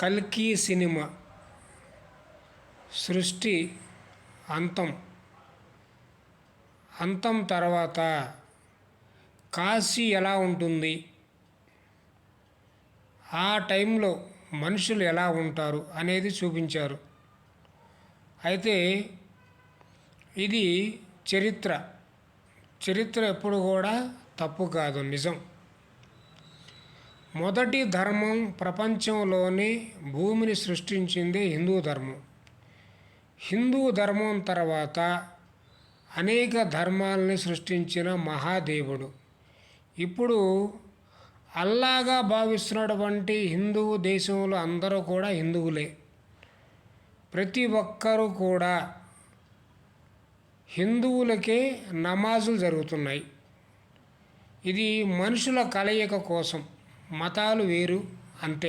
కల్కి సినిమా. సృష్టి అంతం. అంతం తర్వాత కాశీ ఎలా ఉంటుంది? ఆ టైంలో మనుషులు ఎలా ఉంటారు అనేది చూపించారు. అయితే ఇది చరిత్ర. చరిత్ర ఎప్పుడు కూడా తప్పు కాదు నిజం. మొదటి ధర్మం ప్రపంచంలోని భూమిని సృష్టించింది హిందూ ధర్మం. హిందూ ధర్మం తర్వాత అనేక ధర్మాలని సృష్టించిన మహాదేవుడు. ఇప్పుడు అల్లాగా భావిస్తున్నటువంటి హిందూ దేశంలో అందరూ కూడా హిందువులే. ప్రతి ఒక్కరూ కూడా హిందువులకే నమాజులు జరుగుతున్నాయి. ఇది మనుషుల కలయిక కోసం. మతాలు వేరు అంతే